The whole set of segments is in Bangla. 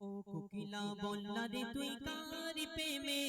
ও কোকিলা বললা রে তুই কারি প্রেমে।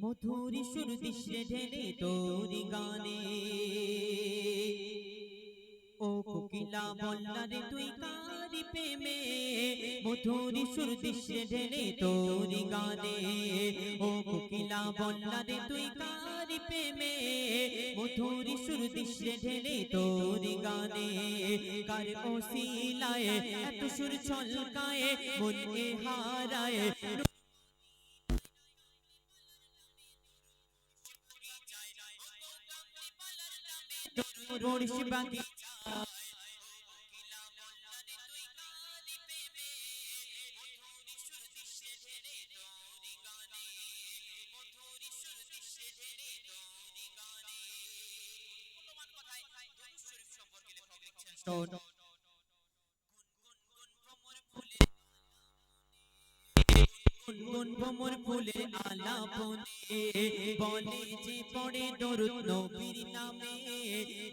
মধুর সুর দিশে ঢেলে তোরি গানে। ও কোকিলা বললা রে তুই কারি প্রেমে। মধুর সুর দিশে ঢেলে তোরি গানে। ও কোকিলা বললা রে তুই কারি প্রেমে। মধুর সুর দিশে ঢেলে তোরি গানে। কার ওসিলায় এত সুর ছলকায় মন হারায়। রোড়িস বাকি শোন গুনগুন ভ্রমর ফুলের আলাপনে বলে যে পড়ে দরুদ নবীর নামে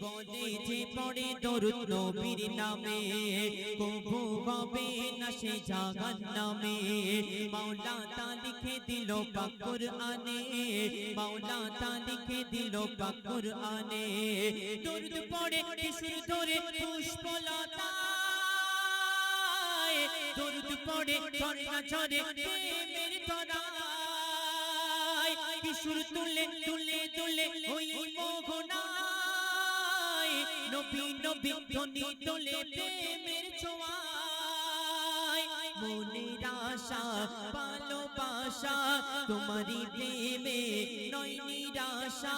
বলে যে পড়ে দরুদ নবীর নামে হবে না সে জাগান নামে মাওলা তা লিখে দিল পাকুর আনে মাওলা তা লিখে দিল পাকুর আনে দরুদ পড়ে, কিশোর ধরে পুষ্পলতা দরুদ পড়ে, ঝর্ণা ঝরে, প্রেমের তরায় কিশোর তুলে তুলে তুলে, ওই মোহনায়। নবী নবী ধ্বনি তোলে প্রেমের ছোঁয়ায়। মনের আশা, ভালোবাসা তোমারি প্রেমে নয় নিরাশা।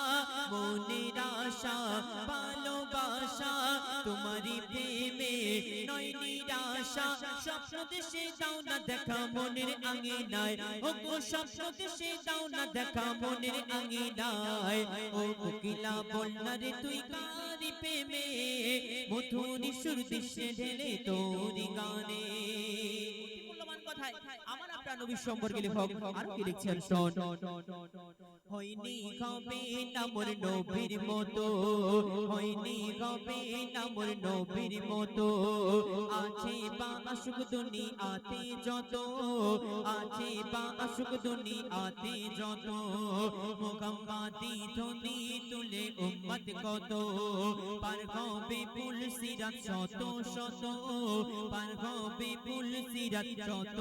মনের আশা, ভালোবাসা তোমারি প্রেমে নয় না দেখা মনের আঙিনায়। ও গো স্বপ্ন দেশে দাও না দেখা মনের রে তুই কারি সুর দিশে ঢেলে তোরি গানে। কথায় আমার আপনার নবী সম্পর্কে লেখক আর কি লিখছেন? শোন। হয়নি হবে না মোর নবীর মতো। হয়নি হবে না মোর নবীর মতো। আছে বা আসুক দুনিয়াতে যত। আছে বা আসুক দুনিয়াতে যত। মোকাম্মাতি তুলে উম্মত কত। পার হবে পুল সিরাত শত শত। পার হবে পুল সিরাত শত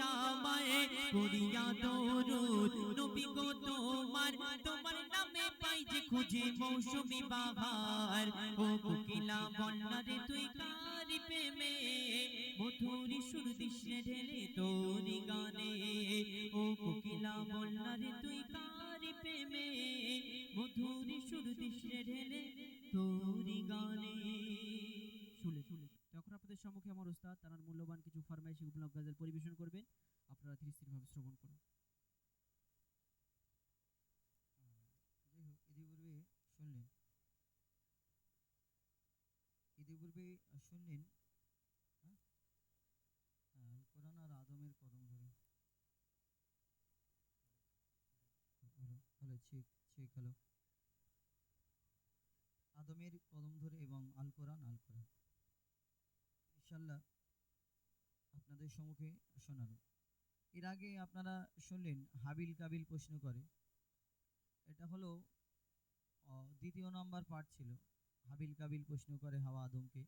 আমার করিয়া নবী গো, তোমার তোমার নামে পাই যে খুঁজে ও কোকিলা তুই কারি প্রেমে। মধুরি সুর দিশে ঢেলে তোরি গানে। ও কোকিলা তুই কারি প্রেমে। সুর দিশে ঢেলে আপনাদের সম্মুখে আমার উস্তাদ তার মূল্যবান কিছু ফরমাইশি উপলব্ধ গাজাল পরিবেশন করবেন। আপনারা ধীর স্থিরভাবে শ্রবণ করুন। ইতিপূর্বে শুনলেন। ইতিপূর্বে শুনলেন হ্যাঁ? কোরআন আর আদমের কদম ধরে। ঠিক ঠিক আদমের কদম ধরে এবং আল ইনশাল্লাহ আপনাদের সম্মুখে শোনালো। এর আগে আপনারা শুনলেন হাবিল কাবিল প্রশ্ন করে। এটা হলো দ্বিতীয় নাম্বার পার্ট ছিল। হাবিল কাবিল প্রশ্ন করে হাওয়া আদমকে।